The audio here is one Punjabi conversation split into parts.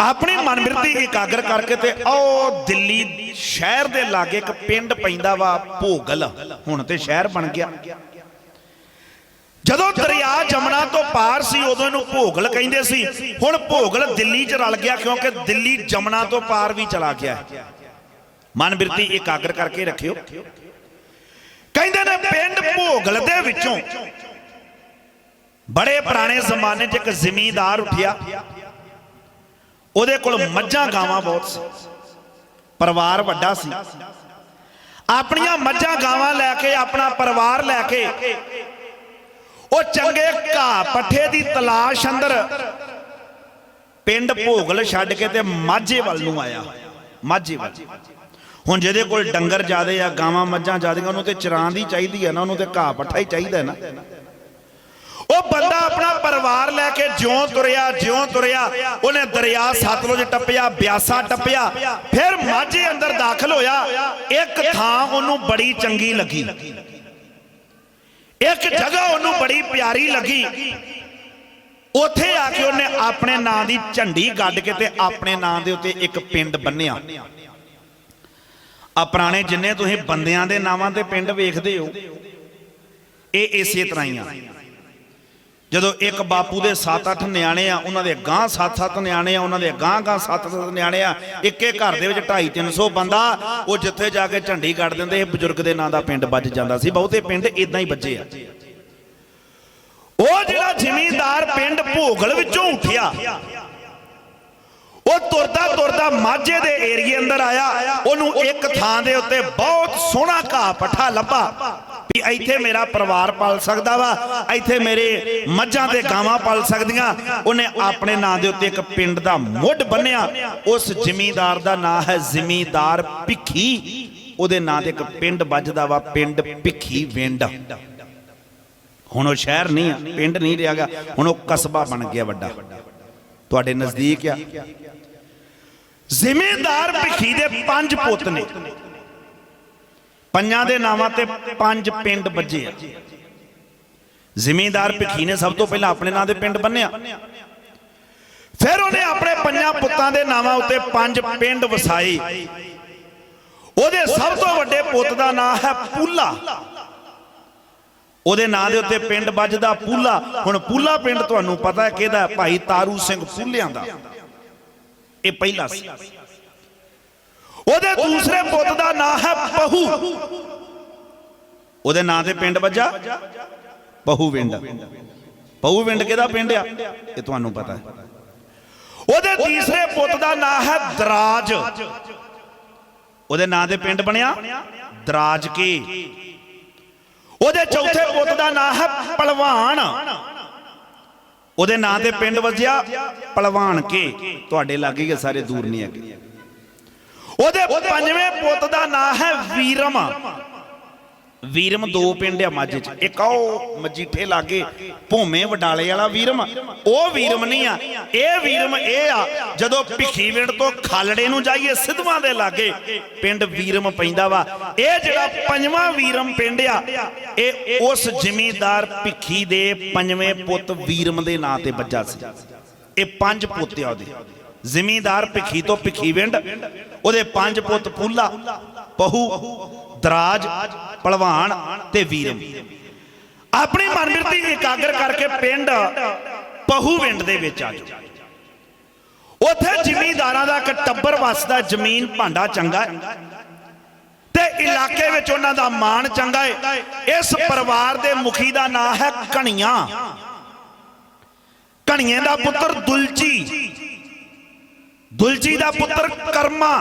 ਆਪਣੀ ਮਨਬਿਰਤੀ ਇਕਾਗਰ ਕਰਕੇ ਤੇ ਉਹ ਦਿੱਲੀ ਸ਼ਹਿਰ ਦੇ ਲਾਗੇ ਇੱਕ ਪਿੰਡ ਪੈਂਦਾ ਵਾ ਭੋਗਲ। ਹੁਣ ਤੇ ਸ਼ਹਿਰ ਬਣ ਗਿਆ। ਜਦੋਂ ਦਰਿਆ ਜਮਨਾ ਤੋਂ ਪਾਰ ਸੀ ਉਦੋਂ ਇਹਨੂੰ ਭੋਗਲ ਕਹਿੰਦੇ ਸੀ। ਹੁਣ ਭੋਗਲ ਦਿੱਲੀ 'ਚ ਰਲ ਗਿਆ ਕਿਉਂਕਿ ਦਿੱਲੀ ਜਮਨਾ ਤੋਂ ਪਾਰ ਵੀ ਚਲਾ ਗਿਆ। ਹੈ। ਮਨਬਿਰਤੀ ਇਕਾਗਰ ਕਰਕੇ ਰੱਖਿਓ। ਕਹਿੰਦੇ ਨੇ ਪਿੰਡ ਭੋਗਲ ਦੇ ਵਿੱਚੋਂ। ਬੜੇ ਪੁਰਾਣੇ ਜ਼ਮਾਨੇ 'ਚ ਇੱਕ ਜ਼ਿਮੀਂਦਾਰ ਉੱਠਿਆ। ਉਹਦੇ ਕੋਲ ਮੱਝਾਂ ਗਾਵਾਂ ਬਹੁਤ ਸੀ। ਪਰਿਵਾਰ ਵੱਡਾ ਸੀ। ਆਪਣੀਆਂ ਮੱਝਾਂ ਗਾਵਾਂ ਲੈ ਕੇ ਆਪਣਾ ਪਰਿਵਾਰ ਲੈ ਕੇ। ਉਹ ਚੰਗੇ ਘਾਹ ਪੱਠੇ ਦੀ ਤਲਾਸ਼ ਅੰਦਰ ਪਿੰਡ ਭੋਗਲ ਛੱਡ ਕੇ ਤੇ ਮਾਝੇ ਵੱਲ ਨੂੰ ਆਇਆ। ਮਾਝੇ ਵੱਲ। ਹੁਣ ਜਿਹਦੇ ਕੋਲ ਡੰਗਰ ਜ਼ਿਆਦੇ ਆ ਗਾਵਾਂ ਮੱਝਾਂ ਜ਼ਿਆਦੀਆਂ ਉਹਨੂੰ ਤੇ ਚਰਾਂ ਦੀ ਚਾਹੀਦੀ ਹੈ ਨਾ ਉਹਨੂੰ ਤੇ ਘਾਹ ਪੱਠਾ ਹੀ ਚਾਹੀਦਾ ਨਾ। ਆਪਣਾ ਲੈ ਕੇ ਜਿਉਂ ਤੁਰਿਆ ਜਿਉਂ ਤੁਰਿਆ, ਉਹਨੇ ਦਰਿਆ ਸਤਲੁਜ ਟੱਪਿਆ, ਬਿਆਸਾ ਟੱਪਿਆ, ਫਿਰ ਮਾਝੇ ਅੰਦਰ ਦਾਖਲ ਹੋਇਆ। ਇੱਕ ਥਾਂ ਉਹਨੂੰ ਬੜੀ ਚੰਗੀ ਲੱਗੀ। ਇੱਕ ਜਗ੍ਹਾ ਉਹਨੂੰ ਬੜੀ ਪਿਆਰੀ ਲੱਗੀ। ਉੱਥੇ ਆ ਕੇ ਉਹਨੇ ਆਪਣੇ ਨਾਂ ਦੀ ਝੰਡੀ ਗੱਡ ਕੇ ਤੇ ਆਪਣੇ ਨਾਂ ਦੇ ਉੱਤੇ ਇੱਕ ਪਿੰਡ ਬੰਨਿਆ। ਆ ਪੁਰਾਣੇ ਜਿੰਨੇ ਤੁਸੀਂ ਬੰਦਿਆਂ ਦੇ ਨਾਵਾਂ ਤੇ ਪਿੰਡ ਵੇਖਦੇ ਹੋ, ਇਹ ਇਸੇ ਤਰ੍ਹਾਂ ਹੀ ਆ। ਜਦੋਂ ਇੱਕ ਬਾਪੂ ਦੇ 7-8 ਨਿਆਣੇ ਆ, ਉਹਨਾਂ ਦੇ ਗਾਂ 7-7 ਨਿਆਣੇ ਆ, ਉਹਨਾਂ ਦੇ ਗਾਂ ਗਾਂ 7-7 ਨਿਆਣੇ ਆ, ਇੱਕੇ ਘਰ ਦੇ ਵਿੱਚ 250-300 ਬੰਦਾ, ਉਹ ਜਿੱਥੇ ਜਾ ਕੇ ਝੰਡੀ ਕੱਢ ਦਿੰਦੇ ਇਹ ਬਜ਼ੁਰਗ ਦੇ ਨਾਂ ਦਾ ਪਿੰਡ ਵੱਜ ਜਾਂਦਾ ਸੀ, ਬਹੁਤੇ ਪਿੰਡ ਇਦਾਂ ਹੀ ਵੱਜੇ ਆ। ਉਹ ਜਿਹੜਾ ਜ਼ਿਮੀਂਦਾਰ ਪਿੰਡ ਭੋਗਲ ਵਿੱਚੋਂ ਉੱਠਿਆ, ਉਹ ਤੁਰਦਾ ਤੁਰਦਾ ਮਾਝੇ ਦੇ ਏਰੀਏ ਅੰਦਰ ਆਇਆ, ਉਹਨੂੰ ਇੱਕ ਥਾਂ ਦੇ ਉੱਤੇ ਬਹੁਤ ਸੋਹਣਾ ਘਾਹ ਪੱਠਾ ਲੱਭਾ। ਵੀ ਇੱਥੇ ਮੇਰਾ ਪਰਿਵਾਰ ਪਲ ਸਕਦਾ ਵਾ, ਇੱਥੇ ਮੇਰੇ ਮੱਝਾਂ ਤੇ ਗਾਵਾਂ ਪਲ ਸਕਦੀਆਂ। ਉਹਨੇ ਆਪਣੇ ਨਾਂ ਦੇ ਉੱਤੇ ਇੱਕ ਪਿੰਡ ਦਾ ਮੁੱਢ ਬੰਨਿਆ। ਉਸ ਜ਼ਿਮੀਂਦਾਰ ਦਾ ਨਾਂ ਹੈ ਜ਼ਿਮੀਂਦਾਰ ਭਿੱਖੀ। ਉਹਦੇ ਨਾਂ ਤੇ ਇੱਕ ਪਿੰਡ ਵੱਜਦਾ ਵਾ, ਪਿੰਡ ਭਿੱਖੀ ਵਿੰਡ। ਹੁਣ ਉਹ ਸ਼ਹਿਰ ਨਹੀਂ ਆ, ਪਿੰਡ ਨਹੀਂ ਰਿਹਾਗਾ ਹੁਣ ਉਹ ਕਸਬਾ ਬਣ ਗਿਆ ਵੱਡਾ। ਤੁਹਾਡੇ ਨਜ਼ਦੀਕ ਆ। ਜ਼ਿਮੀਂਦਾਰ ਭਿੱਖੀ ਦੇ ਪੰਜ ਪੁੱਤ ਨੇ। ਪੰਜਾਂ ਦੇ ਨਾਵਾਂ ਤੇ ਪੰਜ ਪਿੰਡ ਵੱਜੇ ਆ। ਜ਼ਿਮੀਂਦਾਰ ਭਿੱਖੀ ਨੇ ਸਭ ਤੋਂ ਪਹਿਲਾਂ ਆਪਣੇ ਨਾਂ ਦੇ ਪਿੰਡ ਬੰਨਿਆ। ਫਿਰ ਉਹਨੇ ਆਪਣੇ ਪੰਜਾਂ ਪੁੱਤਾਂ ਦੇ ਨਾਵਾਂ ਉੱਤੇ ਪੰਜ ਪਿੰਡ ਵਸਾਏ। ਉਹਦੇ ਸਭ ਤੋਂ ਵੱਡੇ ਪੁੱਤ ਦਾ ਨਾਂ ਹੈ ਪੂਲਾ। ਉਹਦੇ ਨਾਂ ਦੇ ਉੱਤੇ ਪਿੰਡ ਵੱਜਦਾ ਪੂਲਾ। ਹੁਣ ਪੂਲਾ ਪਿੰਡ ਤੁਹਾਨੂੰ ਪਤਾ ਹੈ ਕਿਹਦਾ ਭਾਈ ਤਾਰੂ ਸਿੰਘ ਪੂਲਿਆਂ ਦਾ। ਇਹ ਪਹਿਲਾ ਸੀ। ਉਹਦੇ ਦੂਸਰੇ ਪੁੱਤ ਦਾ ਨਾਂ ਹੈ ਪਹੂ। ਉਹਦੇ ਨਾਂ ਤੇ ਪਿੰਡ ਵੱਜਾ? ਪਹੂਵਿੰਡ ਪਹੂਵਿੰਡ ਕਿਹਦਾ ਪਿੰਡ ਆ? ਇਹ ਤੁਹਾਨੂੰ ਪਤਾ ਹੈ। ਉਹਦੇ ਤੀਸਰੇ ਪੁੱਤ ਦਾ ਨਾਂ ਹੈ ਦਰਾਜ। ਉਹਦੇ ਨਾਂ ਦੇ ਪਿੰਡ ਬਣਿਆ? ਦਰਾਜ ਕੇ? ਉਹਦੇ ਚੌਥੇ ਪੁੱਤ ਦਾ ਨਾਂ ਹੈ ਪਲਵਾਨ। ਉਹਦੇ ਨਾਂ ਤੇ ਪਿੰਡ ਵਜਿਆ ਪਲਵਾਨ ਕੇ? ਤੁਹਾਡੇ ਲਾਗੇ ਸਾਰੇ, ਦੂਰ ਨਹੀਂ ਹੈਗੇ। ਉਹਦੇ ਪੰਜਵੇਂ ਪੁੱਤ ਦਾ ਨਾਂ ਹੈ ਵੀਰਮ। ਵੀਰਮ ਦੋ ਪਿੰਡ ਆ ਮਾਝੇ ਚ। ਇੱਕ ਆ ਮਜੀਠੇ ਲਾਗੇ ਭੋਵੇਂ ਵਡਾਲੇ ਵਾਲਾ ਵੀਰਮ। ਉਹ ਵੀਰਮ ਨਹੀਂ ਆ, ਇਹ ਵੀਰਮ ਇਹ ਆ, ਜਦੋਂ ਭਿੱਖੀ ਵਿੰਡ ਤੋਂ ਖਾਲੜੇ ਨੂੰ ਜਾਈਏ ਸਿੱਧਵਾਂ ਦੇ ਲਾਗੇ, ਪਿੰਡ ਵੀਰਮ ਪੈਂਦਾ ਵਾ। ਇਹ ਜਿਹੜਾ ਪੰਜਵਾਂ ਵੀਰਮ ਪਿੰਡ ਆ, ਇਹ ਉਸ ਜ਼ਿਮੀਂਦਾਰ ਭਿੱਖੀ ਦੇ ਪੰਜਵੇਂ ਪੁੱਤ ਵੀਰਮ ਦੇ ਨਾਂ ਤੇ ਬੱਜਾ ਸੀ। ਇਹ ਪੰਜ ਪੁੱਤ ਆ ਉਹਦੇ। ਜ਼ਿਮੀਂਦਾਰ ਭਿੱਖੀ ਤੋਂ ਭਿੱਖੀ ਵਿੰਡ, ਉਹਦੇ ਪੰਜ ਪੁੱਤ ਪੂਲਾ, ਪਹੂ, ਦਰਾਜ ਪਲਵਾਨ ਤੇ ਵੀਰਮ। ਆਪਣੀ ਮਨਮਿਰਤੀ ਇਕਾਗਰ ਕਰਕੇ ਪਿੰਡ ਪਹੂਵਿੰਡ ਦੇ ਵਿੱਚ ਆ ਜਾਓ। ਉੱਥੇ ਜ਼ਿਮੀਂਦਾਰਾਂ ਦਾ ਇੱਕ ਟੱਬਰ ਵਸਦਾ, ਜ਼ਮੀਨ ਭਾਂਡਾ ਚੰਗਾ ਹੈ। ਤੇ ਇਲਾਕੇ ਵਿੱਚ ਉਹਨਾਂ ਦਾ ਮਾਣ ਚੰਗਾ ਹੈ। ਇਸ ਪਰਿਵਾਰ ਦੇ ਮੁਖੀ ਦਾ ਨਾਮ ਹੈ ਕਣੀਆਂ। ਕਣੀਏ ਦਾ ਪੁੱਤਰ ਦੁਲਚੀ। ਦੁਲਜੀ ਦਾ ਪੁੱਤਰ ਕਰਮਾ।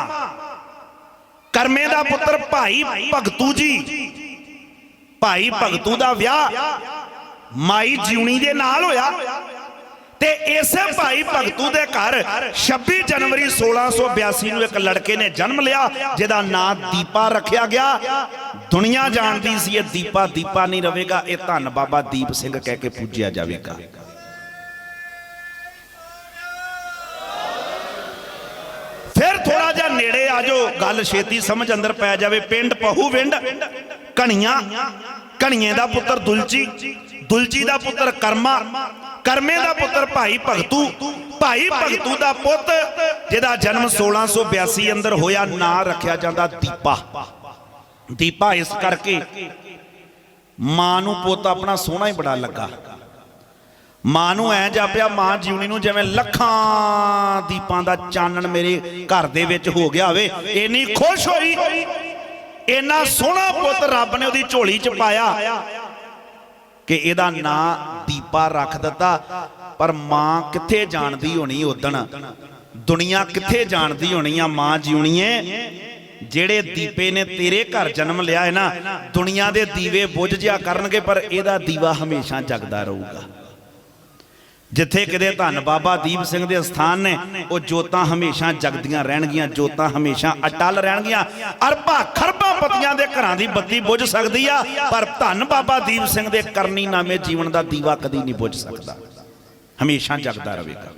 ਕਰਮੇ ਦਾ ਪੁੱਤਰ ਭਾਈ ਭਗਤੂ ਜੀ। ਭਾਈ ਭਗਤੂ ਦਾ ਵਿਆਹ ਮਾਈ ਜਿਉਣੀ ਦੇ ਨਾਲ ਹੋਇਆ। ਤੇ ਇਸੇ ਭਾਈ ਭਗਤੂ ਦੇ ਘਰ 26 ਜਨਵਰੀ 1682 ਨੂੰ ਇੱਕ ਲੜਕੇ ਨੇ ਜਨਮ ਲਿਆ, ਜਿਹਦਾ ਨਾਂ ਦੀਪਾ ਰੱਖਿਆ ਗਿਆ। ਦੁਨੀਆ ਜਾਣਦੀ ਸੀ ਇਹ ਦੀਪਾ ਦੀਪਾ ਨਹੀਂ ਰਹੇਗਾ ਇਹ ਧੰਨ ਬਾਬਾ ਦੀਪ ਸਿੰਘ ਕਹਿ ਕੇ ਪੂਜਿਆ ਜਾਵੇਗਾ। ਜਿਹਾ ਗੱਲ ਛੇਤੀ ਸਮਝ ਅੰਦਰ ਪੈ ਜਾਵੇ, ਪਿੰਡ ਪਹੂ ਵਿੰਡ। ਕਣੀਆਂ ਕਣੀਏ ਦਾ ਪੁੱਤਰ ਦੁਲਚੀ ਦੁਲਚੀ ਦਾ ਪੁੱਤਰ ਕਰਮਾ, ਕਰਮੇ ਦਾ ਪੁੱਤਰ ਭਾਈ ਭਗਤੂ ਭਾਈ ਭਗਤੂ ਦਾ ਪੁੱਤ, ਜਿਹਦਾ ਜਨਮ 1682 ਅੰਦਰ ਹੋਇਆ, ਨਾਂ ਰੱਖਿਆ ਜਾਂਦਾ ਦੀਪਾ। ਦੀਪਾ ਇਸ ਕਰਕੇ ਮਾਂ ਨੂੰ ਪੁੱਤ ਆਪਣਾ ਸੋਹਣਾ ਹੀ ਬੜਾ ਲੱਗਾ। ਮਾਂ ਨੂੰ ਐ ਜਾਪਿਆ, ਮਾਂ ਜਿਉਣੀ ਨੂੰ ਜਿਵੇਂ ਲੱਖਾਂ ਦੀਪਾਂ ਦਾ ਚਾਨਣ ਮੇਰੇ ਘਰ ਦੇ ਵਿੱਚ ਹੋ ਗਿਆ ਹੋਵੇ ਇੰਨੀ ਖੁਸ਼ ਹੋਈ। ਇੰਨਾ ਸੋਹਣਾ ਪੁੱਤ ਰੱਬ ਨੇ ਉਹਦੀ ਝੋਲੀ 'ਚ ਪਾਇਆ ਕਿ ਇਹਦਾ ਨਾਂ ਦੀਪਾ ਰੱਖ ਦਿੱਤਾ। ਪਰ ਮਾਂ ਕਿੱਥੇ ਜਾਣਦੀ ਹੋਣੀ ਉਦਣ ਦੁਨੀਆ ਕਿੱਥੇ ਜਾਣਦੀ ਹੋਣੀ ਆ ਮਾਂ ਜਿਉਣੀਏ? ਜਿਹੜੇ ਦੀਪੇ ਨੇ ਤੇਰੇ ਘਰ ਜਨਮ ਲਿਆ ਹੈ ਨਾ, ਦੁਨੀਆ ਦੇ ਦੀਵੇ ਬੁੱਝ ਜਿਆ ਕਰਨਗੇ, ਪਰ ਇਹਦਾ ਦੀਵਾ ਹਮੇਸ਼ਾ ਜਗਦਾ ਰਹੂਗਾ। ਜਿੱਥੇ ਕਿਤੇ ਧੰਨ ਬਾਬਾ ਦੀਪ ਸਿੰਘ ਦੇ ਸਥਾਨ ਨੇ ਉਹ ਜੋਤਾਂ ਹਮੇਸ਼ਾ ਜਗਦੀਆਂ ਰਹਿਣਗੀਆਂ ਜੋਤਾਂ ਹਮੇਸ਼ਾ ਅਟਲ ਰਹਿਣਗੀਆਂ। ਅਰਬਾਂ ਖਰਬਾਂ ਪਤੀਆਂ ਦੇ ਘਰਾਂ ਦੀ ਬੱਤੀ ਬੁੱਝ ਸਕਦੀ ਆ ਪਰ ਧੰਨ ਬਾਬਾ ਦੀਪ ਸਿੰਘ ਦੇ ਕਰਨੀ ਨਾਮੇ ਜੀਵਨ ਦਾ ਦੀਵਾ ਕਦੀ ਨਹੀਂ ਬੁੱਝ ਸਕਦਾ। ਹਮੇਸ਼ਾ ਜਗਦਾ ਰਹੇਗਾ